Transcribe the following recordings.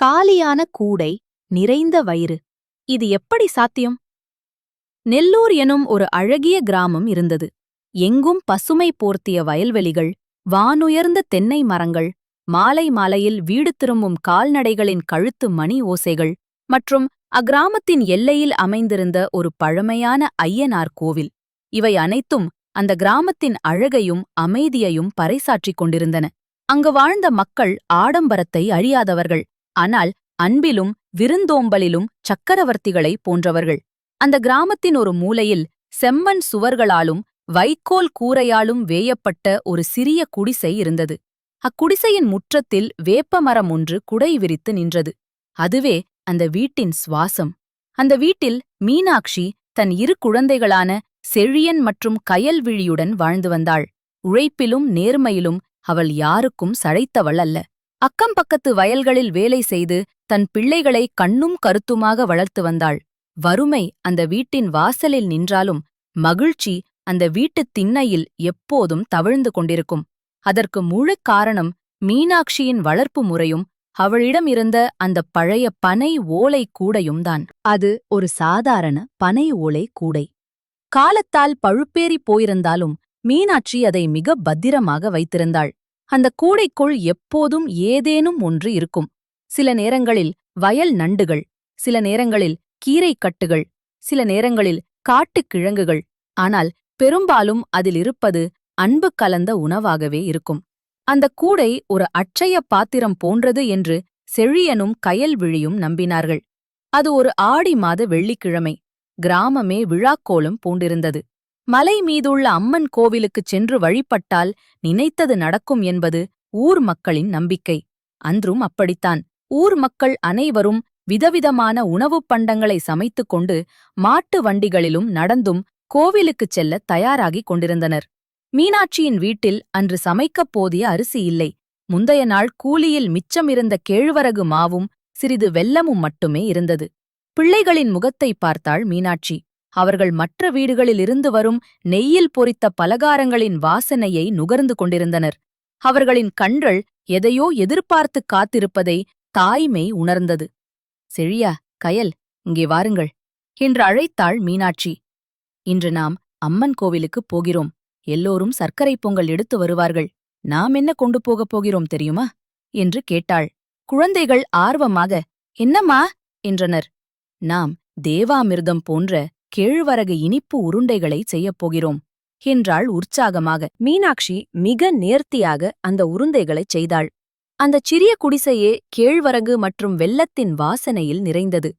காலியான கூடை நிறைந்த வயிறு. இது எப்படி சாத்தியம்? நெல்லூர் எனும் ஒரு அழகிய கிராமம் இருந்தது. எங்கும் பசுமை போர்த்திய வயல்வெளிகள் வானுயர்ந்த தென்னை மரங்கள் மாலை மாலையில் வீடு திரும்பும் கால்நடைகளின் கழுத்து மணி ஓசைகள் மற்றும் அக்கிராமத்தின் எல்லையில் அமைந்திருந்த ஒரு பழமையான ஐயனார் கோவில். இவை அனைத்தும் அந்த கிராமத்தின் அழகையும் அமைதியையும் பறைசாற்றிக் கொண்டிருந்தன. அங்கு வாழ்ந்த மக்கள் ஆடம்பரத்தை அழியாதவர்கள் ஆனால் அன்பிலும் விருந்தோம்பலிலும் சக்கரவர்த்திகளை போன்றவர்கள். அந்த கிராமத்தின் ஒரு மூலையில் செம்மண் சுவர்களாலும் வைக்கோல் கூரையாலும் வேயப்பட்ட ஒரு சிறிய குடிசை இருந்தது. அக்குடிசையின் முற்றத்தில் வேப்பமரம் ஒன்று குடை விரித்து நின்றது. அதுவே அந்த வீட்டின் சுவாசம். அந்த வீட்டில் மீனாட்சி தன் இரு குழந்தைகளான செழியன் மற்றும் கயல்விழியுடன் வாழ்ந்து வந்தாள். உழைப்பிலும் நேர்மையிலும் அவள் யாருக்கும் சளைத்தவள் அல்ல. அக்கம் பக்கத்து வயல்களில் வேலை செய்து தன் பிள்ளைகளை கண்ணும் கருத்துமாக வளர்த்து வந்தாள். வறுமை அந்த வீட்டின் வாசலில் நின்றாலும் மகிழ்ச்சி அந்த வீட்டுத் திண்ணையில் எப்போதும் தவிழ்ந்து கொண்டிருக்கும். அதற்கு முழு காரணம் மீனாட்சியின் வளர்ப்பு முறையும் அவளிடம் இருந்த அந்த பழைய பனை ஓலை கூடையும் தான். அது ஒரு சாதாரண பனை ஓலை கூடை. காலத்தால் பழுப்பேறி போயிருந்தாலும் மீனாட்சி அதை மிக பத்திரமாக வைத்திருந்தாள். அந்த கூடைக்குள் எப்போதும் ஏதேனும் ஒன்று இருக்கும். சில நேரங்களில் வயல் நண்டுகள் சில நேரங்களில் கீரைக்கட்டுகள் சில நேரங்களில் காட்டுக் கிழங்குகள். ஆனால் பெரும்பாலும் அதில் இருப்பது அன்பு கலந்த உணவாகவே இருக்கும். அந்த கூடை ஒரு அட்சய பாத்திரம் போன்றது என்று செழியனும் கயல்விழியும் நம்பினார்கள். அது ஒரு ஆடி மாத வெள்ளிக்கிழமை கிராமமே விழாக்கோலம் பூண்டிருந்தது. மலை மீதுள்ள அம்மன் கோவிலுக்குச் சென்று வழிபட்டால் நினைத்தது நடக்கும் என்பது ஊர் மக்களின் நம்பிக்கை. அன்றும் அப்படித்தான். ஊர் மக்கள் அனைவரும் விதவிதமான உணவுப் பண்டங்களை சமைத்துக் கொண்டு மாட்டு வண்டிகளிலும் நடந்தும் கோவிலுக்குச் செல்ல தயாராகிக் கொண்டிருந்தனர். மீனாட்சியின் வீட்டில் அன்று சமைக்கப் போதிய அரிசி இல்லை. முந்தைய நாள் கூலியில் மிச்சமிருந்த கேழ்வரகு மாவும் சிறிது வெல்லமும் மட்டுமே இருந்தது. பிள்ளைகளின் முகத்தை பார்த்தாள் மீனாட்சி. அவர்கள் மற்ற வீடுகளிலிருந்து வரும் நெய்யில் பொரித்த பலகாரங்களின் வாசனையை நுகர்ந்து கொண்டிருந்தனர். அவர்களின் கண்கள் எதையோ எதிர்பார்த்துக் காத்திருப்பதை தாய்மை உணர்ந்தது. செழியா கயல் இங்கே வாருங்கள் என்று அழைத்தாள் மீனாட்சி. இன்று நாம் அம்மன் கோவிலுக்குப் போகிறோம். எல்லோரும் சர்க்கரை பொங்கல் எடுத்து வருவார்கள். நாம் என்ன கொண்டு போகப் போகிறோம் தெரியுமா? என்று கேட்டாள். குழந்தைகள் ஆர்வமாக என்னம்மா? என்றனர். நாம் தேவாமிர்தம் போன்ற கேழ்வரகு இனிப்பு உருண்டைகளை செய்யப் போகிறோம் என்றாள் உற்சாகமாக. மீனாட்சி மிக நேர்த்தியாக அந்த உருண்டைகளைச் செய்தாள். அந்தச் சிறிய குடிசையே கேழ்வரகு மற்றும் வெள்ளத்தின் வாசனையில் நிறைந்தது.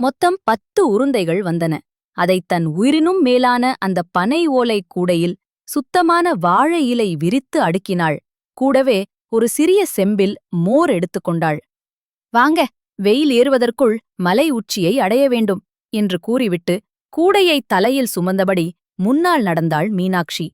மொத்தம் பத்து உருண்டைகள் வந்தன. அதைத் தன் உயிரினும் மேலான அந்த பனை ஓலை கூடையில் சுத்தமான வாழை இலை விரித்து அடுக்கினாள். கூடவே ஒரு சிறிய செம்பில் மோர் எடுத்துக்கொண்டாள் வாங்க வெயில் ஏறுவதற்குள் மலை உச்சியை அடைய வேண்டும் என்று கூறிவிட்டு கூடையை தலையில் சுமந்தபடி முன்னால் நடந்தாள் மீனாட்சி.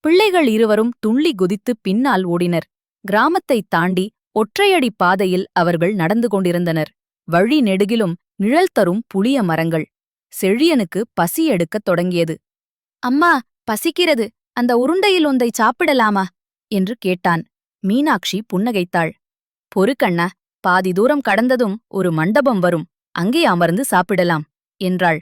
பிள்ளைகள் இருவரும் துள்ளி குதித்து பின்னால் ஓடினர். கிராமத்தைத் தாண்டி ஒற்றையடி பாதையில் அவர்கள் நடந்து கொண்டிருந்தனர். வழி நெடுகிலும் நிழல் தரும் புளிய மரங்கள். செழியனுக்கு பசி எடுக்கத் தொடங்கியது. அம்மா பசிக்கிறது. அந்த உருண்டையில் ஒன்றை சாப்பிடலாமா? என்று கேட்டான். மீனாட்சி புன்னகைத்தாள். பொறுக்கண்ணா பாதி தூரம் கடந்ததும் ஒரு மண்டபம் வரும். அங்கே அமர்ந்து சாப்பிடலாம் என்றாள்.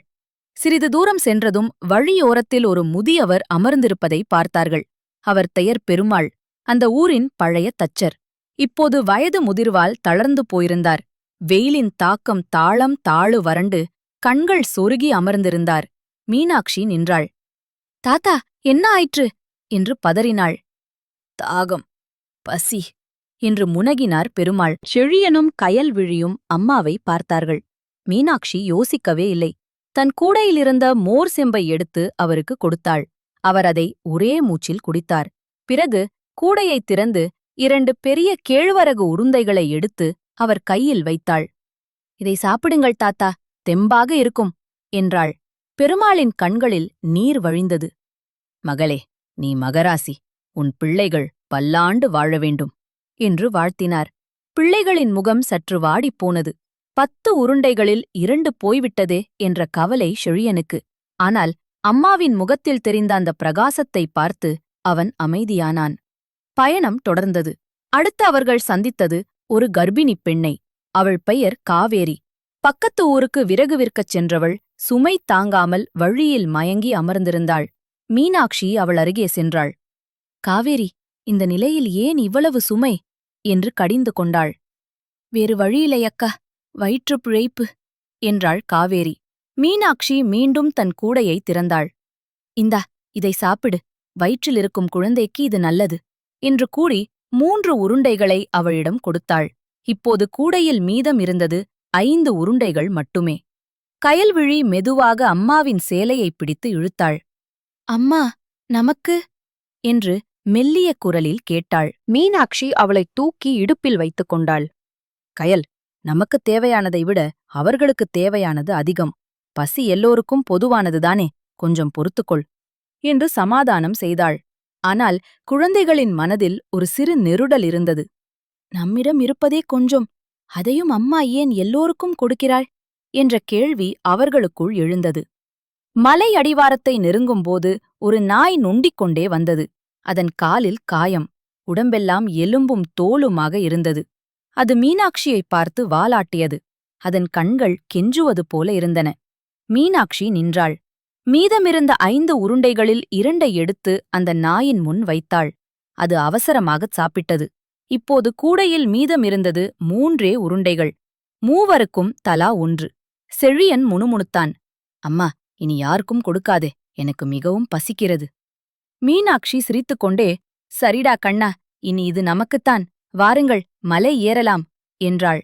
சிறிது தூரம் சென்றதும் வழியோரத்தில் ஒரு முதியவர் அமர்ந்திருப்பதை பார்த்தார்கள். அவர் பெயர் பெருமாள். அந்த ஊரின் பழைய தச்சர். இப்போது வயது முதிர்வால் தளர்ந்து போயிருந்தார். வெயிலின் தாக்கம் தாளம் தாழு வறண்டு கண்கள் சொருகி அமர்ந்திருந்தார். மீனாட்சி நின்றாள். தாத்தா என்ன ஆயிற்று? என்று பதறினாள். தாகம் பசி என்று முனகினார் பெருமாள். செழியனும் கயல்விழியும் அம்மாவை பார்த்தார்கள். மீனாட்சி யோசிக்கவே இல்லை. தன் கூடையிலிருந்த மோர் செம்பை எடுத்து அவருக்கு கொடுத்தாள். அவர் அதை ஒரே மூச்சில் குடித்தார். பிறகு கூடையைத் திறந்து இரண்டு பெரிய கேழ்வரகு உருந்தைகளை எடுத்து அவர் கையில் வைத்தாள். இதை சாப்பிடுங்கள் தாத்தா தெம்பாக இருக்கும் என்றாள். பெருமாளின் கண்களில் நீர் வழிந்தது. மகளே நீ மகராசி உன் பிள்ளைகள் பல்லாண்டு வாழ வேண்டும் என்று வாழ்த்தினார். பிள்ளைகளின் முகம் சற்று வாடிப்போனது பத்து உருண்டைகளில் இரண்டு போய்விட்டதே என்ற கவலை செழியனுக்கு ஆனால் அம்மாவின் முகத்தில் தெரிந்த அந்த பிரகாசத்தை பார்த்து அவன் அமைதியானான். பயணம் தொடர்ந்தது. அடுத்து அவர்கள் சந்தித்தது ஒரு கர்ப்பிணிப் பெண்ணை. அவள் பெயர் காவேரி. பக்கத்து ஊருக்கு விறகு விற்கச் சென்றவள் சுமை தாங்காமல் வழியில் மயங்கி அமர்ந்திருந்தாள். மீனாட்சி அவள் அருகே சென்றாள். காவேரி இந்த நிலையில் ஏன் இவ்வளவு சுமை? என்று கடிந்து கொண்டாள். வேறு வழியில்லையக்கா. வயிற்றுப் பிழைப்பு என்றாள் காவேரி. மீனாட்சி மீண்டும் தன் கூடையை திறந்தாள். இந்தா இதை சாப்பிடு. வயிற்றிலிருக்கும் குழந்தைக்கு இது நல்லது என்று கூறி மூன்று உருண்டைகளை அவளிடம் கொடுத்தாள். இப்போது கூடையில் மீதம் இருந்தது ஐந்து உருண்டைகள் மட்டுமே. கயல்விழி மெதுவாக அம்மாவின் சேலையைப் பிடித்து இழுத்தாள். அம்மா நமக்கு? என்று மெல்லிய குரலில் கேட்டாள். மீனாட்சி அவளை தூக்கி இடுப்பில் வைத்துக் கொண்டாள். கயல் நமக்குத் தேவையானதை விட அவர்களுக்குத் தேவையானது அதிகம். பசி எல்லோருக்கும் பொதுவானதுதானே கொஞ்சம் பொறுத்துக்கொள் என்று சமாதானம் செய்தாள். ஆனால் குழந்தைகளின் மனதில் ஒரு சிறு நெருடல் இருந்தது. நம்மிடம் இருப்பதே கொஞ்சம் அதையும் அம்மா ஏன் எல்லோருக்கும் கொடுக்கிறாள்? என்ற கேள்வி அவர்களுக்குள் எழுந்தது. மலை அடிவாரத்தை நெருங்கும்போது ஒரு நாய் நொண்டிக் கொண்டே வந்தது. அதன் காலில் காயம் உடம்பெல்லாம் எலும்பும் தோலுமாக இருந்தது. அது மீனாட்சியைப் பார்த்து வாலாட்டியது. அதன் கண்கள் கெஞ்சுவது போல இருந்தன. மீனாட்சி நின்றாள். மீதமிருந்த ஐந்து உருண்டைகளில் இரண்டை எடுத்து அந்த நாயின் முன் வைத்தாள். அது அவசரமாகச் சாப்பிட்டது. இப்போது கூடையில் மீதமிருந்தது மூன்றே உருண்டைகள். மூவருக்கும் தலா ஒன்று. செழியன் முணுமுணுத்தான். அம்மா இனி யாருக்கும் கொடுக்காதே. எனக்கு மிகவும் பசிக்கிறது. மீனாட்சி சிரித்துக்கொண்டே சரிடா கண்ணா இனி இது நமக்குத்தான். வாருங்கள் மலை ஏறலாம் என்றாள்.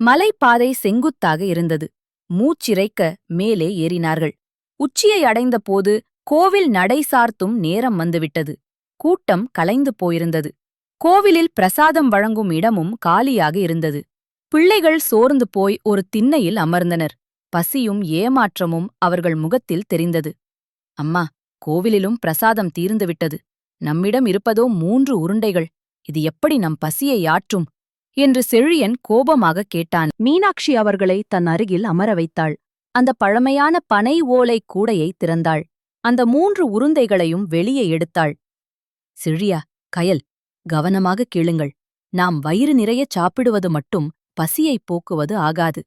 மலைப்பாதை செங்குத்தாக இருந்தது. மூச்சிறைக்க மேலே ஏறினார்கள். உச்சியை அடைந்தபோது கோவில் நடை சார்த்தும் நேரம் வந்துவிட்டது. கூட்டம் கலைந்து போயிருந்தது. கோவிலில் பிரசாதம் வழங்கும் இடமும் காலியாக இருந்தது. பிள்ளைகள் சோர்ந்து போய் ஒரு திண்ணையில் அமர்ந்தனர். பசியும் ஏமாற்றமும் அவர்கள் முகத்தில் தெரிந்தது. அம்மா கோவிலிலும் பிரசாதம் தீர்ந்துவிட்டது நம்மிடம் இருப்பதோ மூன்று உருண்டைகள். இது எப்படி நம் பசியை ஆற்றும்? என்று செழியன் கோபமாக கேட்டான். மீனாட்சி அவர்களை தன் அருகில் அமர வைத்தாள். அந்த பழமையான பனை ஓலை கூடையை திறந்தாள். அந்த மூன்று உருந்தைகளையும் வெளியே எடுத்தாள். செழியா கயல் கவனமாக கேளுங்கள். நாம் வயிறு நிறையச் சாப்பிடுவது மட்டும் பசியைப் போக்குவது ஆகாது.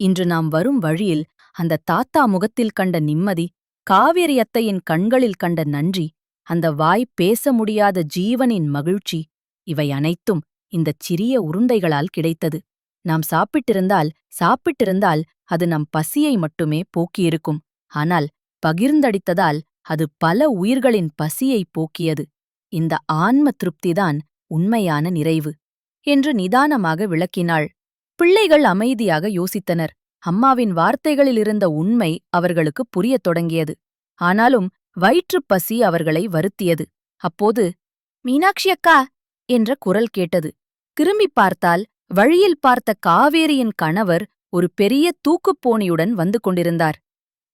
இன்று நாம் வரும் வழியில் அந்த தாத்தா முகத்தில் கண்ட நிம்மதி காவேரி அத்தையின் கண்களில் கண்ட நன்றி அந்த வாய் பேச முடியாத ஜீவனின் மகிழ்ச்சி இவை அனைத்தும் இந்தச் சிறிய உருண்டைகளால் கிடைத்தது. நாம் சாப்பிட்டிருந்தால் சாப்பிட்டிருந்தால் அது நம் பசியை மட்டுமே போக்கியிருக்கும். ஆனால் பகிர்ந்தடித்ததால் அது பல உயிர்களின் பசியைப் போக்கியது. இந்த ஆன்ம திருப்திதான் உண்மையான நிறைவு என்று நிதானமாக விளக்கினாள். பிள்ளைகள் அமைதியாக யோசித்தனர். அம்மாவின் வார்த்தைகளிலிருந்த உண்மை அவர்களுக்கு புரியத் தொடங்கியது. ஆனாலும் வயிற்றுப் பசி அவர்களை வருத்தியது. அப்போது மீனாட்சி அக்கா என்ற குரல் கேட்டது. திரும்பிப் பார்த்தால் வழியில் பார்த்த காவேரியின் கணவர் ஒரு பெரிய தூக்குப்போனியுடன் வந்து கொண்டிருந்தார்.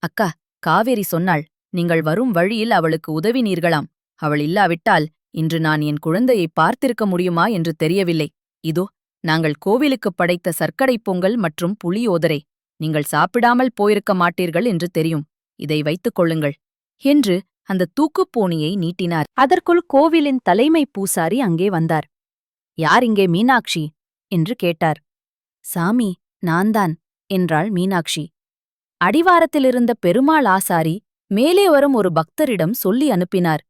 அக்கா காவேரி சொன்னாள் நீங்கள் வரும் வழியில் அவளுக்கு உதவினீர்களாம். அவள் இல்லாவிட்டால் இன்று நான் என் குழந்தையை பார்த்திருக்க முடியுமா என்று தெரியவில்லை. இதோ நாங்கள் கோவிலுக்குப் படைத்த சர்க்கரைப் பொங்கல் மற்றும் புளியோதரை நீங்கள் சாப்பிடாமல் போயிருக்க மாட்டீர்கள் என்று தெரியும். இதை வைத்துக் கொள்ளுங்கள். என்று அந்த தூக்குப்போனியை நீட்டினார். அதற்குள் கோவிலின் தலைமை பூசாரி அங்கே வந்தார். யார் இங்கே மீனாட்சி என்று கேட்டார். சாமி நான்தான் என்றாள் மீனாட்சி. அடிவாரத்திலிருந்த பெருமாள் ஆசாரி மேலே வரும் ஒரு பக்தரிடம் சொல்லி அனுப்பினார்.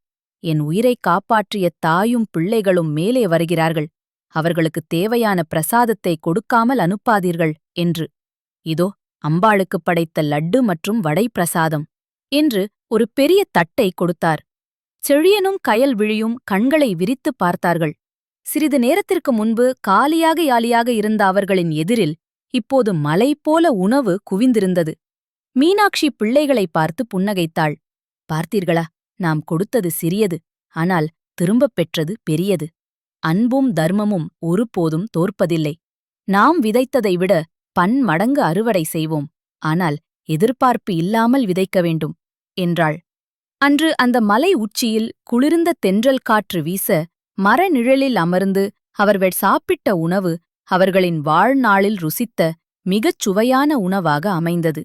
என் உயிரைக் காப்பாற்றிய தாயும் பிள்ளைகளும் மேலே வருகிறார்கள். அவர்களுக்குத் தேவையான பிரசாதத்தை கொடுக்காமல் அனுப்பாதீர்கள் என்று. இதோ அம்பாளுக்குப் படைத்த லட்டு மற்றும் வடை பிரசாதம். என்று ஒரு பெரிய தட்டை கொடுத்தார். செழியனும் கயல் விழியும் கண்களை விரித்துப் பார்த்தார்கள். சிறிது நேரத்திற்கு முன்பு காலியாக யாலியாக இருந்த அவர்களின் எதிரில் இப்போது மலை போல உணவு குவிந்திருந்தது. மீனாட்சி பிள்ளைகளைப் பார்த்து புன்னகைத்தாள். பார்த்தீர்களா நாம் கொடுத்தது சிறியது ஆனால் திரும்பப் பெற்றது பெரியது. அன்பும் தர்மமும் ஒருபோதும் தோற்பதில்லை. நாம் விதைத்ததை விட பன்மடங்கு அறுவடை செய்வோம் ஆனால் எதிர்பார்ப்பு இல்லாமல் விதைக்க வேண்டும். என்றாள். அன்று அந்த மலை உச்சியில் குளிர்ந்த தென்றல் காற்று வீச மர நிழலில் அமர்ந்து அவர்கள் சாப்பிட்ட உணவு அவர்களின் வாழ்நாளில் ருசித்த மிகச் சுவையான உணவாக அமைந்தது.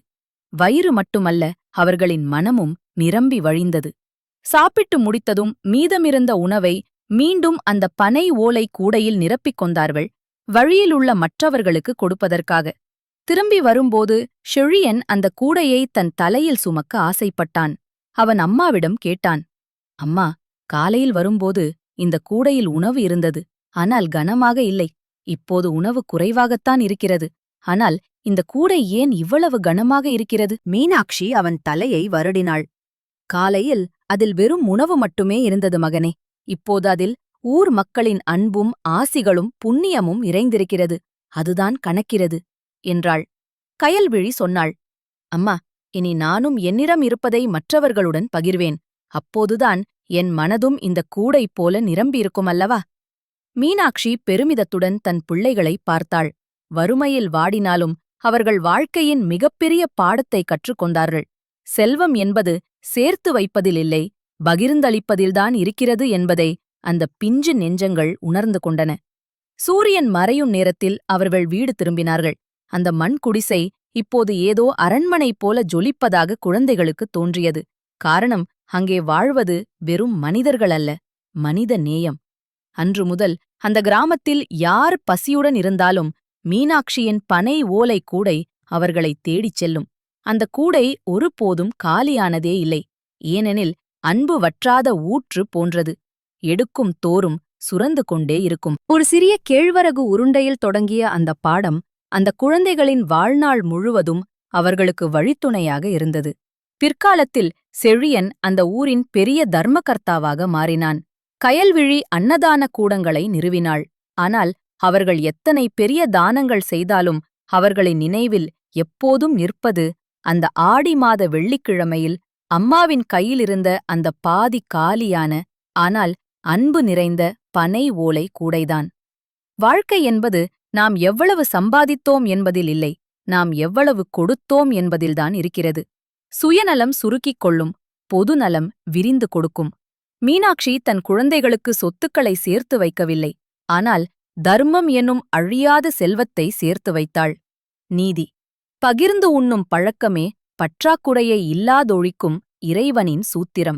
வயிறு மட்டுமல்ல அவர்களின் மனமும் நிரம்பி வழிந்தது. சாப்பிட்டு முடித்ததும் மீதமிருந்த உணவை மீண்டும் அந்த பனை ஓலை கூடையில் நிரப்பிக் கொண்டார்கள். வழியிலுள்ள மற்றவர்களுக்கு கொடுப்பதற்காக திரும்பி வரும்போது ஷெழியன் அந்த கூடையை தன் தலையில் சுமக்க ஆசைப்பட்டான். அவன் அம்மாவிடம் கேட்டான் அம்மா காலையில் வரும்போது இந்த கூடையில் உணவு இருந்தது. ஆனால் கனமாக இல்லை. இப்போது உணவு குறைவாகத்தான் இருக்கிறது. ஆனால் இந்த கூடை ஏன் இவ்வளவு கனமாக இருக்கிறது? மீனாட்சி அவன் தலையை வருடினாள். காலையில் அதில் வெறும் உணவு மட்டுமே இருந்தது மகனே. இப்போது அதில் ஊர் மக்களின் அன்பும் ஆசிகளும் புண்ணியமும் இறைந்திருக்கிறது அதுதான் கணக்கிறது. என்றாள். கயல்விழி சொன்னாள் அம்மா இனி நானும் என்னிடம் இருப்பதை மற்றவர்களுடன் பகிர்வேன். அப்போதுதான் என் மனதும் இந்த கூடை போல நிரம்பியிருக்கும் அல்லவா மீனாட்சி பெருமிதத்துடன் தன் பிள்ளைகளை பார்த்தாள். வறுமையில் வாடினாலும் அவர்கள் வாழ்க்கையின் மிகப்பெரிய பாடத்தை கற்றுக்கொண்டார்கள். செல்வம் என்பது சேர்த்து வைப்பதில் இல்லை பகிர்ந்தளிப்பதில்தான் இருக்கிறது என்பதை அந்த பிஞ்சு நெஞ்சங்கள் உணர்ந்து கொண்டன. சூரியன் மறையும் நேரத்தில் அவர்கள் வீடு திரும்பினார்கள். அந்த மண் குடிசை இப்போது ஏதோ அரண்மனை போல ஜொலிப்பதாக குழந்தைகளுக்கு தோன்றியது. காரணம் அங்கே வாழ்வது வெறும் மனிதர்கள் அல்ல மனித நேயம். அன்று முதல் அந்த கிராமத்தில் யார் பசியுடன் இருந்தாலும் மீனாட்சியின் பனை ஓலை கூடை அவர்களை தேடிச் செல்லும். அந்த கூடை ஒருபோதும் காலியானதே இல்லை. ஏனெனில் அன்பு வற்றாத ஊற்று போன்றது. எடுக்கும் தோறும் சுரந்து கொண்டே இருக்கும். ஒரு சிறிய கேழ்வரகு உருண்டையில் தொடங்கிய அந்த பாடம் அந்த குழந்தைகளின் வாழ்நாள் முழுவதும் அவர்களுக்கு வழித்துணையாக இருந்தது. பிற்காலத்தில் செழியன் அந்த ஊரின் பெரிய தர்மகர்த்தாவாக மாறினான். கயல்விழி அன்னதான கூடங்களை நிறுவினாள். ஆனால் அவர்கள் எத்தனை பெரிய தானங்கள் செய்தாலும் அவர்களின் நினைவில் எப்போதும் நிற்பது அந்த ஆடி மாத வெள்ளிக்கிழமையில் அம்மாவின் கையிலிருந்த அந்த பாதி காலியான ஆனால் அன்பு நிறைந்த பனை ஓலை கூடைதான். வாழ்க்கை என்பது நாம் எவ்வளவு சம்பாதித்தோம் என்பதில் இல்லை நாம் எவ்வளவு கொடுத்தோம் என்பதில்தான் இருக்கிறது. சுயநலம் சுருக்கிக் கொள்ளும் பொதுநலம் விரிந்து கொடுக்கும். மீனாட்சி தன் குழந்தைகளுக்கு சொத்துக்களை சேர்த்து வைக்கவில்லை ஆனால் தர்மம் என்னும் அழியாத செல்வத்தை சேர்த்து வைத்தாள். நீதி. பகிர்ந்து உண்ணும் பழக்கமே பற்றாக்குறையை இல்லாதொழிக்கும் இறைவனின் சூத்திரம்.